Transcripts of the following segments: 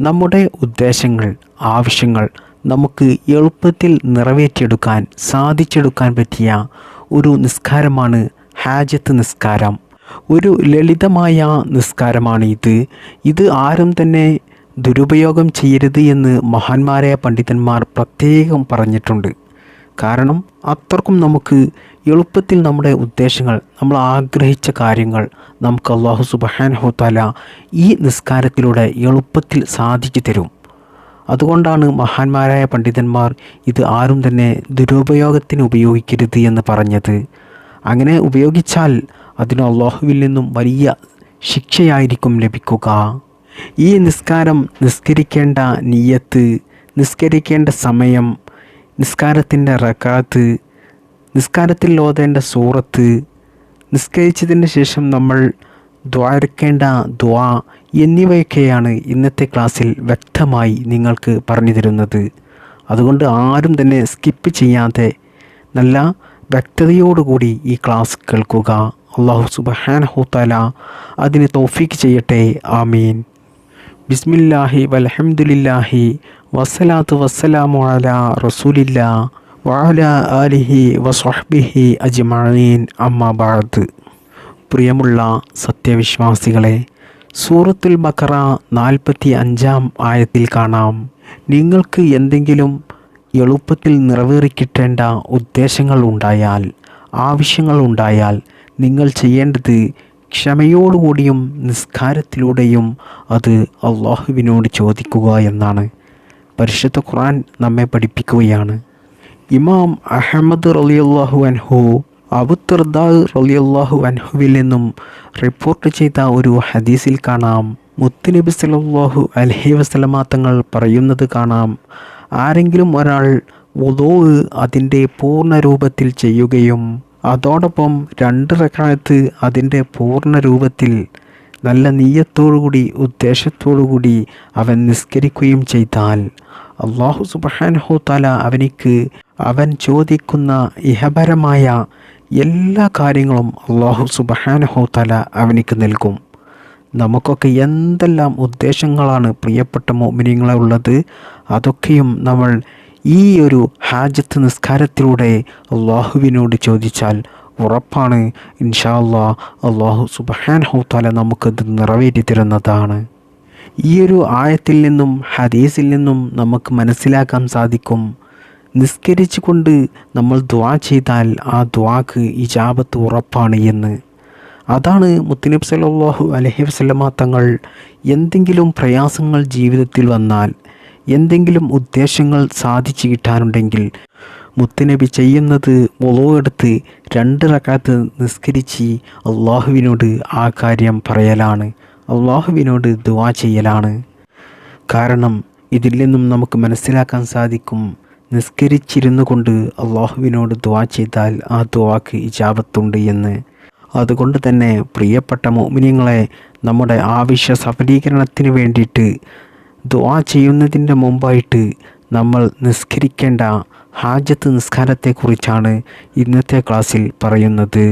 നമ്മുടെ ഉദ്ദേശങ്ങൾ ആവശ്യങ്ങൾ നമുക്ക് എളുപ്പത്തിൽ നിറവേറ്റിയെടുക്കാൻ സാധിച്ചെടുക്കാൻ പറ്റിയ ഒരു നിസ്കാരമാണ് ഹാജത്ത് നിസ്കാരം. ഒരു ലളിതമായ നിസ്കാരമാണ് ഇത് ഇത് ആരും തന്നെ ദുരുപയോഗം ചെയ്യരുത് എന്ന് മഹാന്മാരായ പണ്ഡിതന്മാർ പ്രത്യേകം പറഞ്ഞിട്ടുണ്ട്. കാരണം അത്രക്കും നമുക്ക് എളുപ്പത്തിൽ നമ്മുടെ ഉദ്ദേശങ്ങൾ നമ്മൾ ആഗ്രഹിച്ച കാര്യങ്ങൾ നമുക്ക് അള്ളാഹു സുബഹാനഹുത്താല ഈ നിസ്കാരത്തിലൂടെ എളുപ്പത്തിൽ സാധിച്ചു തരും. അതുകൊണ്ടാണ് മഹാന്മാരായ പണ്ഡിതന്മാർ ഇത് ആരും തന്നെ ദുരുപയോഗത്തിന് ഉപയോഗിക്കരുത് എന്ന് പറഞ്ഞത്. അങ്ങനെ ഉപയോഗിച്ചാൽ അതിന് അള്ളാഹുവിൽ നിന്നും വലിയ ശിക്ഷയായിരിക്കും ലഭിക്കുക. ഈ നിസ്കാരം നിസ്കരിക്കേണ്ട നീയത്ത് നിസ്കരിക്കേണ്ട സമയം നിസ്കാരത്തിന്റെ റക്കാത്ത് നിസ്കാരത്തിൽ ഓതേണ്ട സൂറത്ത് നിസ്കരിച്ചതിന് ശേഷം നമ്മൾ ദ്വാരക്കേണ്ട ദ്വാ എന്നിവയൊക്കെയാണ് ഇന്നത്തെ ക്ലാസ്സിൽ വ്യക്തമായി നിങ്ങൾക്ക് പറഞ്ഞു തരുന്നത്. അതുകൊണ്ട് ആരും തന്നെ സ്കിപ്പ് ചെയ്യാതെ നല്ല വ്യക്തതയോടുകൂടി ഈ ക്ലാസ് കേൾക്കുക. അള്ളാഹു സുബഹാനഹുത്താല അതിന് തോഫീക്ക് ചെയ്യട്ടെ. ആമീൻ. ബിസ്മില്ലാഹി വലഹമുല്ലാഹി വസ്സലാത്തു വസ്സലാമു അല റസൂലില്ല വഅല ആലിഹി വസ്ഹബിഹി അജ്മഈൻ. അമ്മ ബാദ് പ്രിയമുള്ള സത്യവിശ്വാസികളെ സൂറത്തുൽ ബക്കറ നാൽപ്പത്തി അഞ്ചാം ആയത്തിൽ കാണാം. നിങ്ങൾക്ക് എന്തെങ്കിലും എളുപ്പത്തിൽ നിറവേറിക്കിട്ടേണ്ട ഉദ്ദേശങ്ങൾ ഉണ്ടായാൽ ആവശ്യങ്ങൾ ഉണ്ടായാൽ നിങ്ങൾ ചെയ്യേണ്ടത് ക്ഷമയോടുകൂടിയും നിസ്കാരത്തിലൂടെയും അത് അള്ളാഹുവിനോട് ചോദിക്കുക എന്നാണ്. പരിശുദ്ധ ഖുർആൻ നമ്മെ പഠിപ്പിക്കുകയാണ്. ഇമാം അഹമ്മദ് റലിയല്ലാഹു അൻഹു അബുത്തർദാ റലിയല്ലാഹു അൻഹുവിൽ നിന്നും റിപ്പോർട്ട് ചെയ്ത ഒരു ഹദീസിൽ കാണാം. മുത്തുനബി സല്ലല്ലാഹു അലഹി വസല്ലമ തങ്ങൾ പറയുന്നത് കാണാം. ആരെങ്കിലും ഒരാൾ ഉദോ അതിന്റെ പൂർണ രൂപത്തിൽ ചെയ്യുകയും അതോടൊപ്പം രണ്ട് റക്കായത്ത് അതിന്റെ പൂർണ രൂപത്തിൽ നല്ല നീയത്തോടുകൂടി ഉദ്ദേശത്തോടുകൂടി അവൻ നിസ്കരിക്കുകയും ചെയ്താൽ അള്ളാഹു താല അവനിക്ക് അവൻ ചോദിക്കുന്ന ഇഹപരമായ എല്ലാ കാര്യങ്ങളും അള്ളാഹു താല അവനിക്ക് നൽകും. നമുക്കൊക്കെ എന്തെല്ലാം ഉദ്ദേശങ്ങളാണ് പ്രിയപ്പെട്ട മോമിനിയങ്ങളെ ഉള്ളത്? അതൊക്കെയും നമ്മൾ ഈ ഒരു ഹാജത്ത് നിസ്കാരത്തിലൂടെ അള്ളാഹുവിനോട് ചോദിച്ചാൽ ഉറപ്പാണ്. ഇൻഷാ അല്ലാ അള്ളാഹു സുബഹാൻ ഹൗത്താല നമുക്കത് നിറവേറ്റി തരുന്നതാണ്. ഈ ഒരു ആയത്തിൽ നിന്നും ഹദീസിൽ നിന്നും നമുക്ക് മനസ്സിലാക്കാൻ സാധിക്കും. നിസ്കരിച്ചു കൊണ്ട് നമ്മൾ ദ്വാ ചെയ്താൽ ആ ദ്വാക്ക് ഇജാബത്ത് ഉറപ്പാണ് എന്ന്. അതാണ് മുത്തനബ് സലാഹു അലഹി വസ്ലമ തങ്ങൾ എന്തെങ്കിലും പ്രയാസങ്ങൾ ജീവിതത്തിൽ വന്നാൽ എന്തെങ്കിലും ഉദ്ദേശങ്ങൾ സാധിച്ചു കിട്ടാനുണ്ടെങ്കിൽ മുത്തുനബി ചെയ്യുന്നത് മുളവെടുത്ത് രണ്ട് റക്കാത്ത് നിസ്കരിച്ച് അള്ളാഹുവിനോട് ആ കാര്യം പറയലാണ്. അള്ളാഹുവിനോട് ദുവാ ചെയ്യലാണ്. കാരണം ഇതിൽ നിന്നും നമുക്ക് മനസ്സിലാക്കാൻ സാധിക്കും നിസ്കരിച്ചിരുന്നു കൊണ്ട് അള്ളാഹുവിനോട് ദുവാ ചെയ്താൽ ആ ദുവാക്ക് ഇജാബത്തുണ്ട് എന്ന്. അതുകൊണ്ട് തന്നെ പ്രിയപ്പെട്ട മോമിനിയങ്ങളെ നമ്മുടെ ആവശ്യ സഫലീകരണത്തിന് വേണ്ടിയിട്ട് ദുവാ ചെയ്യുന്നതിന്റെ മുമ്പായിട്ട് നമ്മൾ നിസ്കരിക്കേണ്ട ഹാജത്ത് നിസ്കാരത്തെക്കുറിച്ചാണ് ഇന്നത്തെ ക്ലാസ്സിൽ പറയുന്നത്.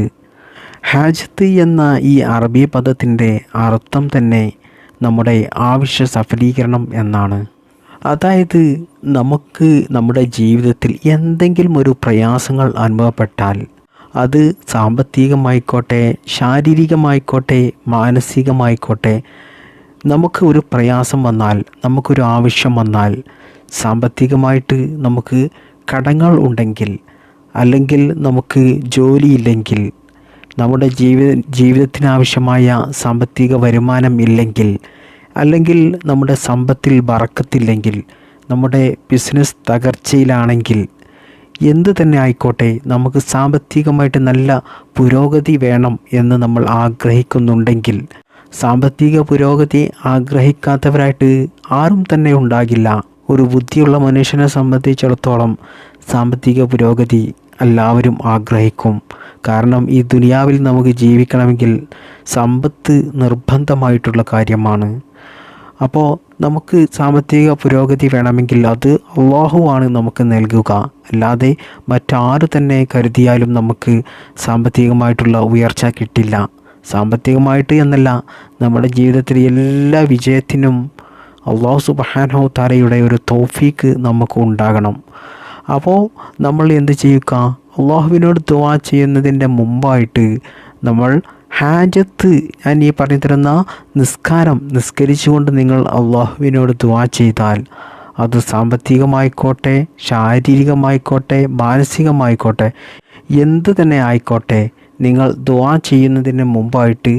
ഹാജത്ത് എന്ന ഈ അറബി പദത്തിന്റെ അർത്ഥം തന്നെ നമ്മുടെ ആവശ്യ സഫലീകരണം എന്നാണ്. അതായത് നമുക്ക് നമ്മുടെ ജീവിതത്തിൽ എന്തെങ്കിലും ഒരു പ്രയാസങ്ങൾ അനുഭവപ്പെട്ടാൽ അത് സാമ്പത്തികമായിക്കോട്ടെ ശാരീരികമായിക്കോട്ടെ മാനസികമായിക്കോട്ടെ നമുക്ക് ഒരു പ്രയാസം വന്നാൽ നമുക്കൊരു ആവശ്യം വന്നാൽ സാമ്പത്തികമായിട്ട് നമുക്ക് കടങ്ങൾ ഉണ്ടെങ്കിൽ അല്ലെങ്കിൽ നമുക്ക് ജോലിയില്ലെങ്കിൽ നമ്മുടെ ജീവിത ജീവിതത്തിനാവശ്യമായ സാമ്പത്തിക വരുമാനം ഇല്ലെങ്കിൽ അല്ലെങ്കിൽ നമ്മുടെ സമ്പത്തിൽ വറക്കത്തില്ലെങ്കിൽ നമ്മുടെ ബിസിനസ് തകർച്ചയിലാണെങ്കിൽ എന്ത് തന്നെ ആയിക്കോട്ടെ നമുക്ക് സാമ്പത്തികമായിട്ട് നല്ല പുരോഗതി വേണം എന്ന് നമ്മൾ ആഗ്രഹിക്കുന്നുണ്ടെങ്കിൽ സാമ്പത്തിക പുരോഗതി ആഗ്രഹിക്കാത്തവരായിട്ട് ആരും തന്നെ ഉണ്ടാകില്ല. ഒരു ബുദ്ധിയുള്ള മനുഷ്യനെ സംബന്ധിച്ചിടത്തോളം സാമ്പത്തിക പുരോഗതി എല്ലാവരും ആഗ്രഹിക്കും. കാരണം ഈ ദുനിയാവിൽ നമുക്ക് ജീവിക്കണമെങ്കിൽ സമ്പത്ത് നിർബന്ധമായിട്ടുള്ള കാര്യമാണ്. അപ്പോൾ നമുക്ക് സാമ്പത്തിക പുരോഗതി വേണമെങ്കിൽ അത് അള്ളാഹുവാണ് നമുക്ക് നൽകുക. അല്ലാതെ മറ്റാര് തന്നെ കരുതിയാലും നമുക്ക് സാമ്പത്തികമായിട്ടുള്ള ഉയർച്ച കിട്ടില്ല. സാമ്പത്തികമായിട്ട് എന്നല്ല നമ്മുടെ ജീവിതത്തിലെ എല്ലാ വിജയത്തിനും അള്ളാഹു സുബാനോ താരയുടെ ഒരു തോഫീക്ക് നമുക്ക് ഉണ്ടാകണം. അപ്പോൾ നമ്മൾ എന്ത് ചെയ്യുക? അള്ളാഹുവിനോട് ദുവാ ചെയ്യുന്നതിന്റെ മുമ്പായിട്ട് നമ്മൾ ഹാജത്ത് ഞാൻ ഈ പറഞ്ഞു തരുന്ന നിസ്കാരം നിസ്കരിച്ചുകൊണ്ട് നിങ്ങൾ അള്ളാഹുവിനോട് ദുവാ ചെയ്താൽ അത് സാമ്പത്തികമായിക്കോട്ടെ ശാരീരികമായിക്കോട്ടെ മാനസികമായിക്കോട്ടെ എന്ത് തന്നെ ആയിക്കോട്ടെ നിങ്ങൾ ദ്വാ ചെയ്യുന്നതിന് മുമ്പായിട്ട്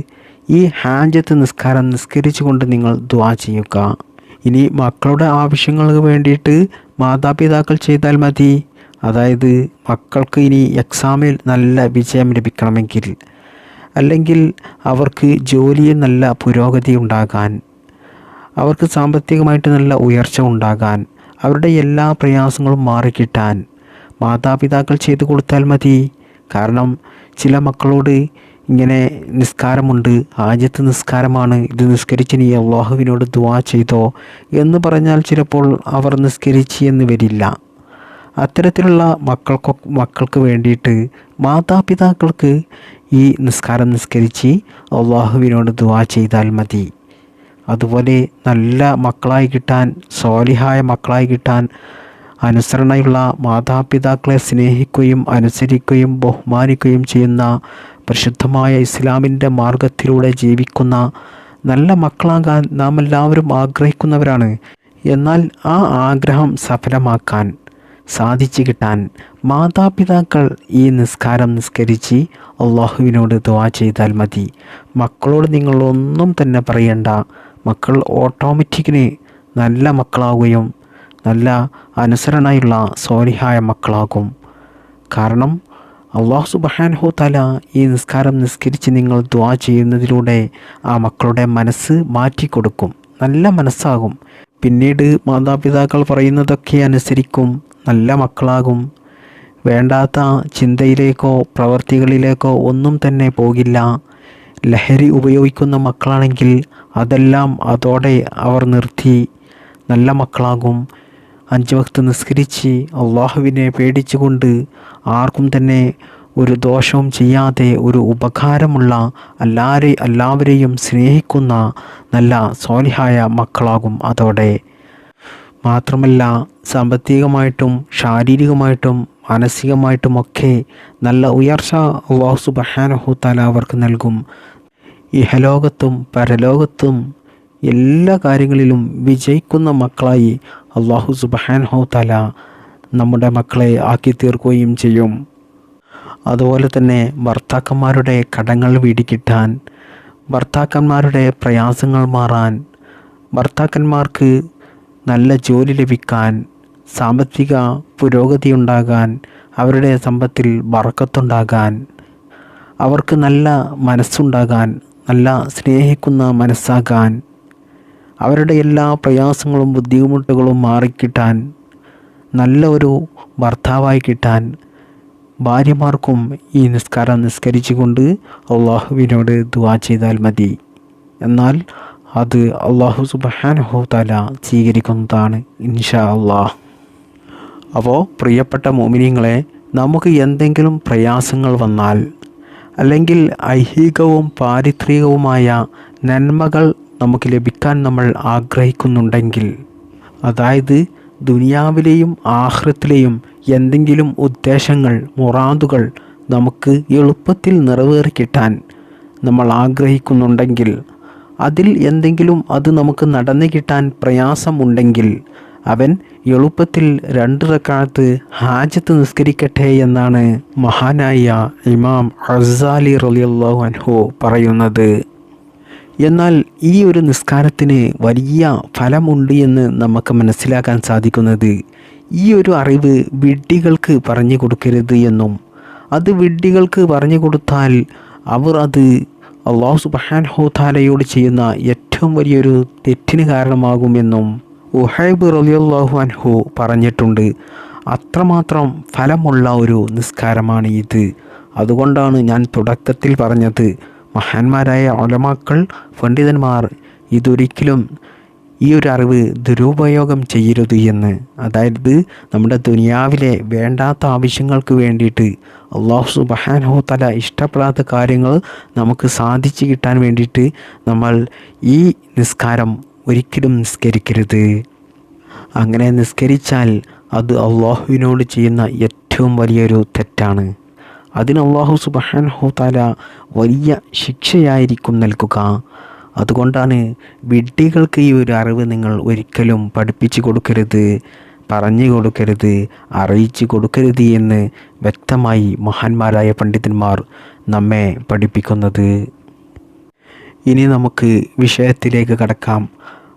ഈ ഹാജത്ത് നിസ്കാരം നിസ്കരിച്ചുകൊണ്ട് നിങ്ങൾ ദ്വാ ചെയ്യുക. ഇനി മക്കളുടെ ആവശ്യങ്ങൾക്ക് വേണ്ടിയിട്ട് മാതാപിതാക്കൾ ചെയ്താൽ മതി. അതായത് മക്കൾക്ക് ഇനി എക്സാമിൽ നല്ല വിജയം ലഭിക്കണമെങ്കിൽ അല്ലെങ്കിൽ അവർക്ക് ജോലിയിൽ നല്ല പുരോഗതി ഉണ്ടാകാൻ അവർക്ക് സാമ്പത്തികമായിട്ട് നല്ല ഉയർച്ച ഉണ്ടാകാൻ അവരുടെ എല്ലാ പ്രയാസങ്ങളും മാറിക്കിട്ടാൻ മാതാപിതാക്കൾ ചെയ്തു കൊടുത്താൽ മതി. കാരണം ചില മക്കളോട് ഇങ്ങനെ നിസ്കാരമുണ്ട് ആദ്യത്തെ നിസ്കാരമാണ് ഇത് നിസ്കരിച്ച് നീ അള്ളാഹുവിനോട് ദുവാ ചെയ്തോ എന്ന് പറഞ്ഞാൽ ചിലപ്പോൾ അവർ നിസ്കരിച്ച് എന്ന് വരില്ല. അത്തരത്തിലുള്ള മക്കൾക്ക് മക്കൾക്ക് വേണ്ടിയിട്ട് മാതാപിതാക്കൾക്ക് ഈ നിസ്കാരം നിസ്കരിച്ച് അള്ളാഹുവിനോട് ദുവാ ചെയ്താൽ മതി. അതുപോലെ നല്ല മക്കളായി കിട്ടാൻ സോലിഹായ മക്കളായി കിട്ടാൻ അനുസരണയുള്ള മാതാപിതാക്കളെ സ്നേഹിക്കുകയും അനുസരിക്കുകയും ബഹുമാനിക്കുകയും ചെയ്യുന്ന പരിശുദ്ധമായ ഇസ്ലാമിന്റെ മാർഗത്തിലൂടെ ജീവിക്കുന്ന നല്ല മക്കളാകാൻ നാം എല്ലാവരും ആഗ്രഹിക്കുന്നവരാണ്. എന്നാൽ ആ ആഗ്രഹം സഫലമാക്കാൻ സാധിച്ചു കിട്ടാൻ മാതാപിതാക്കൾ ഈ നിസ്കാരം നിസ്കരിച്ച് അള്ളാഹുവിനോട് ദുവാ ചെയ്താൽ മതി. മക്കളോട് നിങ്ങൾ ഒന്നും തന്നെ പറയേണ്ട. മക്കൾ ഓട്ടോമാറ്റിക്കിന് നല്ല മക്കളാവുകയും നല്ല അനുസരണയുള്ള സോലിഹായ മക്കളാകും. കാരണം അള്ളാഹു സുബഹാൻഹു തല ഈ നിസ്കാരം നിസ്കരിച്ച് നിങ്ങൾ ദ്വാ ചെയ്യുന്നതിലൂടെ ആ മക്കളുടെ മനസ്സ് മാറ്റിക്കൊടുക്കും നല്ല മനസ്സാകും. പിന്നീട് മാതാപിതാക്കൾ പറയുന്നതൊക്കെ അനുസരിക്കും. നല്ല മക്കളാകും. വേണ്ടാത്ത ചിന്തയിലേക്കോ പ്രവർത്തികളിലേക്കോ ഒന്നും തന്നെ പോകില്ല. ലഹരി ഉപയോഗിക്കുന്ന മക്കളാണെങ്കിൽ അതെല്ലാം അതോടെ അവർ നിർത്തി. നല്ല മക്കളാകും. അഞ്ച് വക്ത് നിസ്കരിച്ച് അള്ളാഹുവിനെ പേടിച്ചുകൊണ്ട് ആർക്കും തന്നെ ഒരു ദോഷവും ചെയ്യാതെ ഒരു ഉപകാരമുള്ള അല്ലാരെ എല്ലാവരെയും സ്നേഹിക്കുന്ന നല്ല സോലിഹായ മക്കളാകും അതോടെ. മാത്രമല്ല സാമ്പത്തികമായിട്ടും ശാരീരികമായിട്ടും മാനസികമായിട്ടുമൊക്കെ നല്ല ഉയർച്ച അള്ളാഹു സുബഹാനഹുത്താല അവർക്ക് നൽകും. ഇഹലോകത്തും പരലോകത്തും എല്ലാ കാര്യങ്ങളിലും വിജയിക്കുന്ന മക്കളായി അള്ളാഹു സുബഹാൻഹോത്തല നമ്മുടെ മക്കളെ ആക്കി തീർക്കുകയും ചെയ്യും. അതുപോലെ തന്നെ ഭർത്താക്കന്മാരുടെ കടങ്ങൾ വീടിക്കിട്ടാൻ ഭർത്താക്കന്മാരുടെ പ്രയാസങ്ങൾ മാറാൻ ഭർത്താക്കന്മാർക്ക് നല്ല ജോലി ലഭിക്കാൻ സാമ്പത്തിക പുരോഗതി ഉണ്ടാകാൻ അവരുടെ സമ്പത്തിൽ വറക്കത്തുണ്ടാകാൻ അവർക്ക് നല്ല മനസ്സുണ്ടാകാൻ നല്ല സ്നേഹിക്കുന്ന മനസ്സാകാൻ അവരുടെ എല്ലാ പ്രയാസങ്ങളും ബുദ്ധിമുട്ടുകളും മാറിക്കിട്ടാൻ നല്ല ഒരു ഭർത്താവായി കിട്ടാൻ ഭാര്യമാർക്കും ഈ നിസ്കാരം നിസ്കരിച്ചുകൊണ്ട് അള്ളാഹുവിനോട് ദുവാ ചെയ്താൽ മതി. എന്നാൽ അത് അള്ളാഹു സുബാനഹു താല സ്വീകരിക്കുന്നതാണ് ഇൻഷാ അള്ളാഹ്. അപ്പോൾ പ്രിയപ്പെട്ട മോമിനിയങ്ങളെ നമുക്ക് എന്തെങ്കിലും പ്രയാസങ്ങൾ വന്നാൽ അല്ലെങ്കിൽ ഐഹികവും പാരിത്രികവുമായ നന്മകൾ നമുക്ക് ലഭിക്കാൻ നമ്മൾ ആഗ്രഹിക്കുന്നുണ്ടെങ്കിൽ അതായത് ദുനിയാവിലെയും ആഹ്രത്തിലെയും എന്തെങ്കിലും ഉദ്ദേശങ്ങൾ മുറാദുകൾ നമുക്ക് എളുപ്പത്തിൽ നിറവേറി കിട്ടാൻ നമ്മൾ ആഗ്രഹിക്കുന്നുണ്ടെങ്കിൽ അതിൽ എന്തെങ്കിലും അത് നമുക്ക് നടന്നു കിട്ടാൻ പ്രയാസമുണ്ടെങ്കിൽ അവൻ എളുപ്പത്തിൽ രണ്ട് റക്കാലത്ത് ഹാജത്ത് നിസ്കരിക്കട്ടെ എന്നാണ് മഹാനായ ഇമാം അസാലി റലിയല്ലാഹു അൻഹു പറയുന്നത്. എന്നാൽ ഈ ഒരു നിസ്കാരത്തിന് വലിയ ഫലമുണ്ട് എന്ന് നമുക്ക് മനസ്സിലാക്കാൻ സാധിക്കുന്നത് ഈ ഒരു അറിവ് വിഡ്ഢികൾക്ക് പറഞ്ഞു കൊടുക്കരുത് എന്നും അത് വിഡ്ഢികൾക്ക് പറഞ്ഞു കൊടുത്താൽ അവർ അത് അള്ളാഹു സുബാൻ ഹോതാലയോട് ചെയ്യുന്ന ഏറ്റവും വലിയൊരു തെറ്റിന് കാരണമാകുമെന്നും ഉഹൈബ് റലിയല്ലാഹു അൻഹു പറഞ്ഞിട്ടുണ്ട്. അത്രമാത്രം ഫലമുള്ള ഒരു നിസ്കാരമാണ് ഇത്. അതുകൊണ്ടാണ് ഞാൻ തുടക്കത്തിൽ പറഞ്ഞത് മഹാന്മാരായ ഒലമാക്കൾ പണ്ഡിതന്മാർ ഇതൊരിക്കലും ഈ ഒരു അറിവ് ദുരുപയോഗം ചെയ്യരുത് എന്ന്. അതായത് നമ്മുടെ ദുനിയാവിലെ വേണ്ടാത്ത ആവശ്യങ്ങൾക്ക് വേണ്ടിയിട്ട് അള്ളാഹു സുബഹാനഹു തല ഇഷ്ടപ്പെടാത്ത കാര്യങ്ങൾ നമുക്ക് സാധിച്ചു കിട്ടാൻ വേണ്ടിയിട്ട് നമ്മൾ ഈ നിസ്കാരം ഒരിക്കലും നിസ്കരിക്കരുത്. അങ്ങനെ നിസ്കരിച്ചാൽ അത് അള്ളാഹുവിനോട് ചെയ്യുന്ന ഏറ്റവും വലിയൊരു തെറ്റാണ്. അതിന് അള്ളാഹു സുബാൻഹു താല വലിയ ശിക്ഷയായിരിക്കും നൽകുക. അതുകൊണ്ടാണ് വിഡ്ഢികൾക്ക് ഈ ഒരു അറിവ് നിങ്ങൾ ഒരിക്കലും പഠിപ്പിച്ചു കൊടുക്കരുത് പറഞ്ഞു കൊടുക്കരുത് അറിയിച്ചു കൊടുക്കരുത് എന്ന് വ്യക്തമായി മഹാന്മാരായ പണ്ഡിതന്മാർ നമ്മെ പഠിപ്പിക്കുന്നത്. ഇനി നമുക്ക് വിഷയത്തിലേക്ക് കടക്കാം.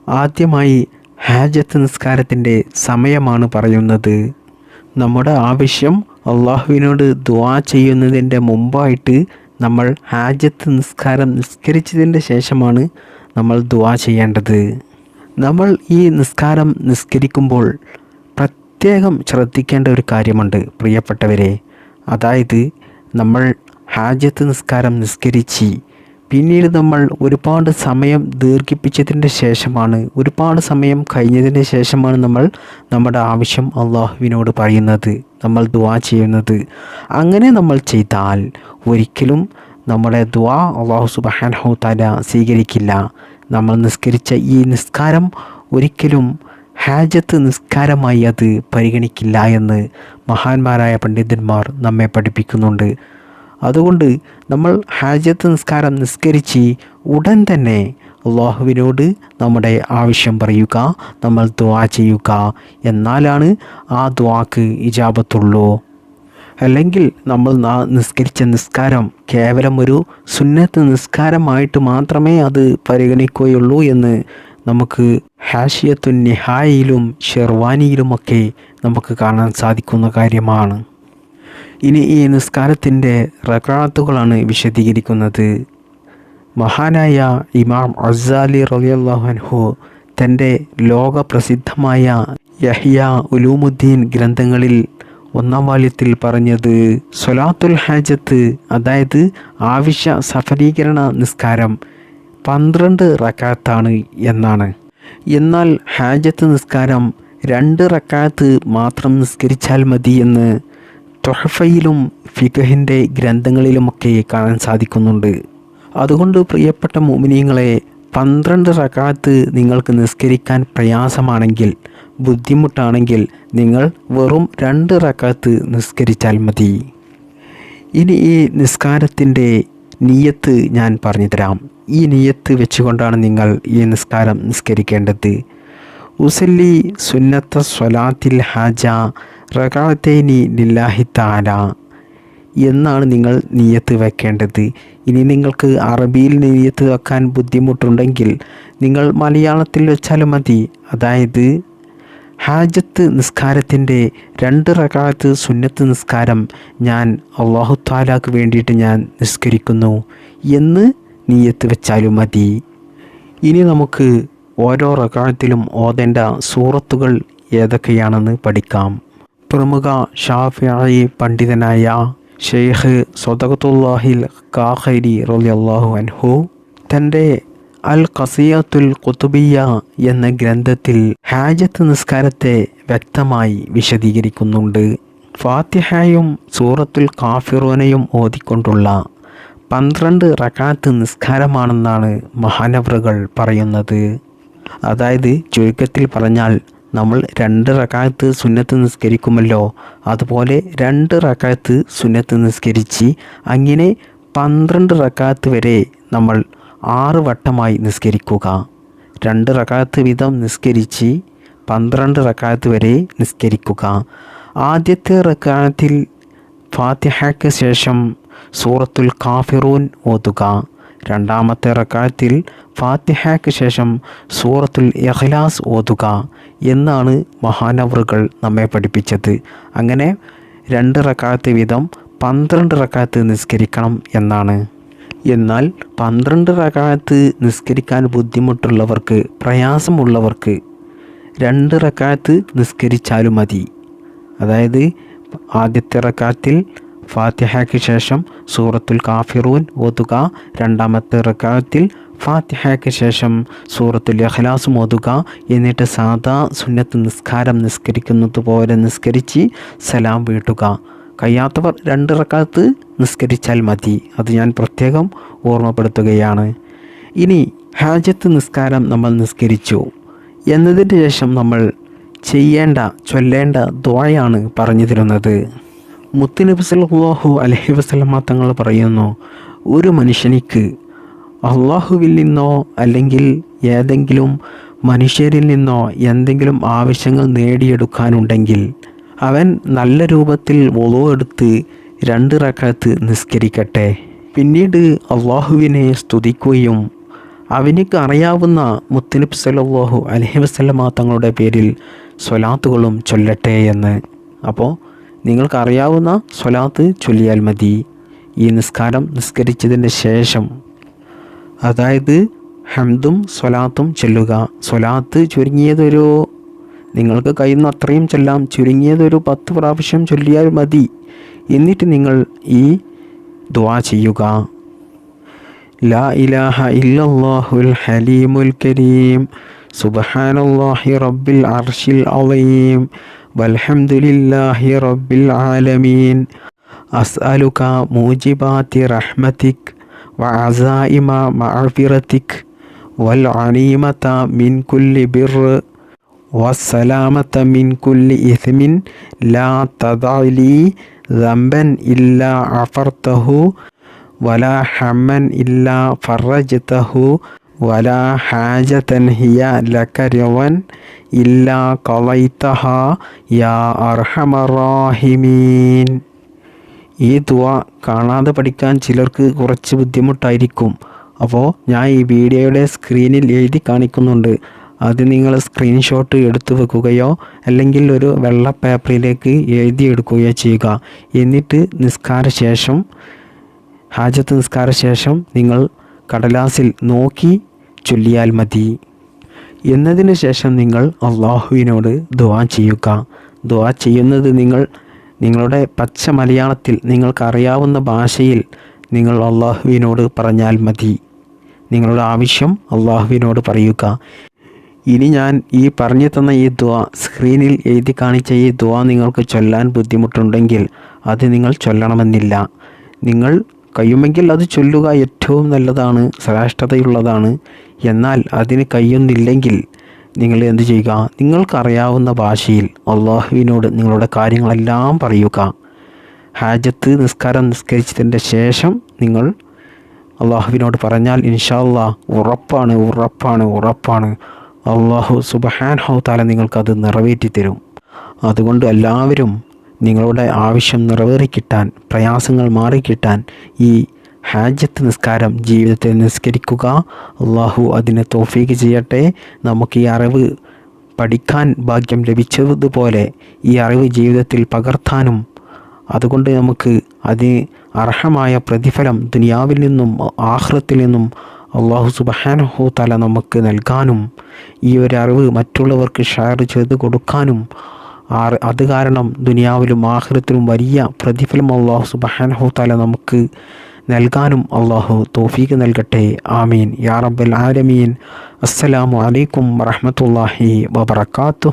ആദ്യമായി ഹാജത്ത് നിസ്കാരത്തിന്റെ സമയമാണ് പറയുന്നത്. നമ്മുടെ ആവശ്യം അള്ളാഹുവിനോട് ദ്വാ ചെയ്യുന്നതിന്റെ മുമ്പായിട്ട് നമ്മൾ ഹാജത്ത് നിസ്കാരം നിസ്കരിച്ചതിന്റെ ശേഷമാണ് നമ്മൾ ദ്വാ ചെയ്യേണ്ടത്. നമ്മൾ ഈ നിസ്കാരം നിസ്കരിക്കുമ്പോൾ പ്രത്യേകം ശ്രദ്ധിക്കേണ്ട ഒരു കാര്യമുണ്ട് പ്രിയപ്പെട്ടവരെ. അതായത് നമ്മൾ ഹാജത്ത് നിസ്കാരം നിസ്കരിച്ച് പിന്നീട് നമ്മൾ ഒരുപാട് സമയം ദീർഘിപ്പിച്ചതിന്റെ ശേഷമാണ് ഒരുപാട് സമയം കഴിഞ്ഞതിന് ശേഷമാണ് നമ്മൾ നമ്മുടെ ആവശ്യം അള്ളാഹുവിനോട് പറയുന്നത്. നമ്മൾ ദുവാ ചെയ്യുന്നത്. അങ്ങനെ നമ്മൾ ചെയ്താൽ ഒരിക്കലും നമ്മുടെ ദുവാ അള്ളാഹു സുബാൻഹു തല സ്വീകരിക്കില്ല. നമ്മൾ നിസ്കരിച്ച ഈ നിസ്കാരം ഒരിക്കലും ഹാജത്ത് നിസ്കാരമായി അത് പരിഗണിക്കില്ല എന്ന് മഹാന്മാരായ പണ്ഡിതന്മാർ നമ്മെ പഠിപ്പിക്കുന്നുണ്ട്. അതുകൊണ്ട് നമ്മൾ ഹാജത്ത് നിസ്കാരം നിസ്കരിച്ച് ഉടൻ തന്നെ അള്ളാഹുവിനോട് നമ്മുടെ ആവശ്യം പറയുക നമ്മൾ ദ്വാ ചെയ്യുക എന്നാലാണ് ആ ദ്വാക്ക് ഇജാബത്തുള്ളൂ. അല്ലെങ്കിൽ നമ്മൾ നിസ്കരിച്ച നിസ്കാരം കേവലം ഒരു സുന്നത്ത് നിസ്കാരമായിട്ട് മാത്രമേ അത് പരിഗണിക്കുകയുള്ളൂ എന്ന് നമുക്ക് ഹാഷിയത്തു നിഹായിലും ഷെർവാനിയിലുമൊക്കെ നമുക്ക് കാണാൻ സാധിക്കുന്ന കാര്യമാണ്. ഇനി ഈ നിസ്കാരത്തിന്റെ റക്കാത്തുകളാണ് വിശദീകരിക്കുന്നത്. മഹാനായ ഇമാം അസാലി റലിയല്ലാഹു തന്റെ ലോകപ്രസിദ്ധമായ യഹ്യ ഉലൂമുദ്ദീൻ ഗ്രന്ഥങ്ങളിൽ ഒന്നാം വാല്യത്തിൽ പറഞ്ഞത് സൊലാത്തുൽ ഹാജത്ത് അതായത് ആവശ്യ സഫലീകരണ നിസ്കാരം പന്ത്രണ്ട് റക്കാത്താണ് എന്നാണ്. എന്നാൽ ഹാജത്ത് നിസ്കാരം രണ്ട് റക്കാത്ത് മാത്രം നിസ്കരിച്ചാൽ മതി എന്ന് തൊഹഫയിലും ഫിഖഹിന്റെ ഗ്രന്ഥങ്ങളിലുമൊക്കെ കാണാൻ സാധിക്കുന്നുണ്ട്. അതുകൊണ്ട് പ്രിയപ്പെട്ട മോമിനിയങ്ങളെ പന്ത്രണ്ട് റക്കാത്ത് നിങ്ങൾക്ക് നിസ്കരിക്കാൻ പ്രയാസമാണെങ്കിൽ ബുദ്ധിമുട്ടാണെങ്കിൽ നിങ്ങൾ വെറും രണ്ട് റക്കാത്ത് നിസ്കരിച്ചാൽ മതി. ഇനി ഈ നിസ്കാരത്തിന്റെ നീയത്ത് ഞാൻ പറഞ്ഞു തരാം ഈ നീയത്ത് വെച്ചുകൊണ്ടാണ് നിങ്ങൾ ഈ നിസ്കാരം നിസ്കരിക്കേണ്ടത്. ഉസല്ലി സുന്നത്ത സ്വലാത്തിൽ ഹാജ റകാത്തേനി ലില്ലാഹി എന്നാണ് നിങ്ങൾ നീയത്ത് വെക്കേണ്ടത്. ഇനി നിങ്ങൾക്ക് അറബിയിൽ നീയത്ത് വെക്കാൻ ബുദ്ധിമുട്ടുണ്ടെങ്കിൽ നിങ്ങൾ മലയാളത്തിൽ വെച്ചാലും മതി. അതായത് ഹാജത്ത് നിസ്കാരത്തിന്റെ രണ്ട് റകാത്ത് സുന്നത്ത് നിസ്കാരം ഞാൻ അള്ളാഹു താലാക്ക് വേണ്ടിയിട്ട് ഞാൻ നിസ്കരിക്കുന്നു എന്ന് നീയത്ത് വെച്ചാലും മതി. ഇനി നമുക്ക് ഓരോ റകാത്തിലും ഓതേണ്ട സൂറത്തുകൾ ഏതൊക്കെയാണെന്ന് പഠിക്കാം. പ്രമുഖ ഷാഫിയായി പണ്ഡിതനായ ഷെയ്ഖ് സൊദകത്തുല്ലാഹിൽ കാഹരി റലി അള്ളാഹു അൻഹു തന്റെ അൽ ഖസിയത്തുൽ കുത്തുബിയ എന്ന ഗ്രന്ഥത്തിൽ ഹാജത്ത് നിസ്കാരത്തെ വ്യക്തമായി വിശദീകരിക്കുന്നുണ്ട്. ഫാത്തിഹയും സൂറത്തുൽ കാഫിറോനയും ഓതിക്കൊണ്ടുള്ള പന്ത്രണ്ട് റക്കാത്ത് നിസ്കാരമാണെന്നാണ് മഹാനവറുകൾ പറയുന്നത്. അതായത് ചുരുക്കത്തിൽ പറഞ്ഞാൽ നമ്മൾ രണ്ട് റക്കാത്ത് സുന്നത്ത് നിസ്കരിക്കുമല്ലോ. അതുപോലെ രണ്ട് റക്കാത്ത് സുന്നത്ത് നിസ്കരിച്ച് അങ്ങനെ പന്ത്രണ്ട് റക്കാത്ത് വരെ നമ്മൾ ആറ് വട്ടമായി നിസ്കരിക്കുക. രണ്ട് റക്കാത്ത് വീതം നിസ്കരിച്ച് പന്ത്രണ്ട് റക്കാത്ത് വരെ നിസ്കരിക്കുക. ആദ്യത്തെ റക്കാത്തിൽ ഫാത്തിഹയ്ക്ക് ശേഷം സൂറത്തുൽ കാഫിറൂൻ ഓതുക. രണ്ടാമത്തെ റക്കാത്തിൽ ഫാത്തിഹയ്ക്ക് ശേഷം സൂറത്തുൽ ഇഖ്ലാസ് ഓതുക എന്നാണ് മഹാനവറുകൾ നമ്മെ പഠിപ്പിച്ചത്. അങ്ങനെ രണ്ട് റക്കാത്ത് വീതം പന്ത്രണ്ട് റക്കാത്ത് നിസ്കരിക്കണം എന്നാണ്. എന്നാൽ പന്ത്രണ്ട് റക്കാത്ത് നിസ്കരിക്കാൻ ബുദ്ധിമുട്ടുള്ളവർക്ക് പ്രയാസമുള്ളവർക്ക് രണ്ട് റക്കാത്ത് നിസ്കരിച്ചാലും മതി. അതായത് ആദ്യത്തെ റക്കാത്തിൽ ഫാത്തിഹയ്ക്ക് ശേഷം സൂറത്തുൽ കാഫിറൂൻ ഓതുക. രണ്ടാമത്തെ റക്കാത്തിൽ ഫാത്തിഹയ്ക്ക് ശേഷം സൂറത്തുൽ അഖലാസും ഓതുക. എന്നിട്ട് സാദാ സുന്നത്ത് നിസ്കാരം നിസ്കരിക്കുന്നത് പോലെ നിസ്കരിച്ച് സലാം വീട്ടുക. കഴിയാത്തവർ രണ്ട് റക്കാത്ത് നിസ്കരിച്ചാൽ മതി. അത് ഞാൻ പ്രത്യേകം ഓർമ്മപ്പെടുത്തുകയാണ്. ഇനി ഹാജത്ത് നിസ്കാരം നമ്മൾ നിസ്കരിച്ചു. എന്നതിന് ശേഷം നമ്മൾ ചെയ്യേണ്ട ചൊല്ലേണ്ട ദ്വായാണ് പറഞ്ഞു തരുന്നത് മുത്തുനബി സല്ലാഹു അലഹി വസ്ലമ തങ്ങൾ പറയുന്നു ഒരു മനുഷ്യനിക്ക് അള്ളാഹുവിൽ നിന്നോ അല്ലെങ്കിൽ ഏതെങ്കിലും മനുഷ്യരിൽ നിന്നോ എന്തെങ്കിലും ആവശ്യങ്ങൾ നേടിയെടുക്കാനുണ്ടെങ്കിൽ അവൻ നല്ല രൂപത്തിൽ ഒളോ എടുത്ത് രണ്ട് റക്കത്ത് നിസ്കരിക്കട്ടെ. പിന്നീട് അള്ളാഹുവിനെ സ്തുതിക്കുകയും അവനിക്ക് അറിയാവുന്ന മുത്തനബ് സലാഹു അലഹി വസല്ലമ തങ്ങളുടെ പേരിൽ സ്വലാത്തുകളും ചൊല്ലട്ടെ എന്ന്. അപ്പോൾ നിങ്ങൾക്കറിയാവുന്ന സ്വലാത്ത് ചൊല്ലിയാൽ മതി. ഈ നിസ്കാരം നിസ്കരിച്ചതിന് ശേഷം. അതായത് ഹംദും സ്വലാത്തും ചൊല്ലുക. സ്വലാത്ത് ചുരുങ്ങിയതൊരു നിങ്ങൾക്ക് കഴിയുന്ന അത്രയും ചൊല്ലാം. ചുരുങ്ങിയതൊരു പത്ത് പ്രാവശ്യം ചൊല്ലിയാൽ മതി. എന്നിട്ട് നിങ്ങൾ ഈ ദുആ ചെയ്യുക. ലാ ഇലാഹ ഇല്ലല്ലാഹുൽ ഹലീമുൽ കരീം. സുബ്ഹാനല്ലാഹി റബ്ബിൽ അർശിൽ അളീം والحمد لله رب العالمين. أسألك موجبات رحمتك وعزائم معفرتك والعنيمة من كل بر والسلامة من كل إثم. لا تضع لي ذنبا إلا عفرته ولا حما إلا فرجته. വല ഹാജതൻ ഹിയ ലക്കരുവൻ ഇല്ലാ കൊളൈത്തഹ യാ അർഹമറാഹിമീൻ ഈ ദുവ കാണാതെ പഠിക്കാൻ ചിലർക്ക് കുറച്ച് ബുദ്ധിമുട്ടായിരിക്കും. അപ്പോൾ ഞാൻ ഈ വീഡിയോയുടെ സ്ക്രീനിൽ എഴുതി കാണിക്കുന്നുണ്ട്. അത് നിങ്ങൾ സ്ക്രീൻഷോട്ട് എടുത്തു വെക്കുകയോ അല്ലെങ്കിൽ ഒരു വെള്ള പേപ്പറിലേക്ക് എഴുതിയെടുക്കുകയോ ചെയ്യുക. എന്നിട്ട് നിസ്കാര ശേഷം ഹാജത്ത് നിസ്കാര ശേഷം നിങ്ങൾ കടലാസിൽ നോക്കി ചൊല്ലിയാൽ മതി. എന്നതിന് ശേഷം നിങ്ങൾ അള്ളാഹുവിനോട് ദുവാ ചെയ്യുക. ദുവാ ചെയ്യുന്നത് നിങ്ങൾ നിങ്ങളുടെ പച്ച മലയാളത്തിൽ നിങ്ങൾക്കറിയാവുന്ന ഭാഷയിൽ നിങ്ങൾ അള്ളാഹുവിനോട് പറഞ്ഞാൽ മതി. നിങ്ങളുടെ ആവശ്യം അള്ളാഹുവിനോട് പറയുക. ഇനി ഞാൻ ഈ പറഞ്ഞു തന്ന ഈ ദ്വ സ്ക്രീനിൽ എഴുതി കാണിച്ച ഈ ദ്വ നിങ്ങൾക്ക് ചൊല്ലാൻ ബുദ്ധിമുട്ടുണ്ടെങ്കിൽ അത് നിങ്ങൾ ചൊല്ലണമെന്നില്ല. നിങ്ങൾ കഴിയുമെങ്കിൽ അത് ചൊല്ലുക ഏറ്റവും നല്ലതാണ് ശ്രേഷ്ഠതയുള്ളതാണ് എന്നാൽ അതിന് കഴിയുന്നില്ലെങ്കിൽ നിങ്ങൾ എന്ത് ചെയ്യുക? നിങ്ങൾക്കറിയാവുന്ന ഭാഷയിൽ അള്ളാഹുവിനോട് നിങ്ങളുടെ കാര്യങ്ങളെല്ലാം പറയുക. ഹാജത്ത് നിസ്കാരം നിസ്കരിച്ചതിന്റെ ശേഷം നിങ്ങൾ അള്ളാഹുവിനോട് പറഞ്ഞാൽ ഇൻഷാല്ലാ ഉറപ്പാണ് ഉറപ്പാണ് ഉറപ്പാണ്. അള്ളാഹു സുബഹാൻ ഹൗത്താല നിങ്ങൾക്കത് നിറവേറ്റി തരും അതുകൊണ്ട് എല്ലാവരും നിങ്ങളുടെ ആവശ്യം നിറവേറിക്കിട്ടാൻ പ്രയാസങ്ങൾ മാറിക്കിട്ടാൻ ഈ ഹാജത്ത് നിസ്കാരം ജീവിതത്തിൽ നിസ്കരിക്കുക. അള്ളാഹു അതിനെ തോഫീക്ക് ചെയ്യട്ടെ. നമുക്ക് ഈ അറിവ് പഠിക്കാൻ ഭാഗ്യം ലഭിച്ചതുപോലെ ഈ അറിവ് ജീവിതത്തിൽ പകർത്താനും അതുകൊണ്ട് നമുക്ക് അതിന് അർഹമായ പ്രതിഫലം ദുനിയാവിൽ നിന്നും ആഹ്റത്തിൽ നിന്നും അള്ളാഹു സുബഹാനഹു തല നമുക്ക് നൽകാനും ഈ ഒരു അറിവ് മറ്റുള്ളവർക്ക് ഷെയർ ചെയ്ത് കൊടുക്കാനും അത് കാരണം ദുനിയാവിലും ആഹ്ലത്തിലും വലിയ പ്രതിഫലം അള്ളാഹു തല നമുക്ക് നൽകാനും അള്ളാഹു തോഫീക്ക് നൽകട്ടെ. ആമീൻ. യാ റബ്ബൽ ആലമീൻ. അസ്സലാമു അലൈക്കും വറഹമത്തല്ലാഹി വബർക്കാത്തു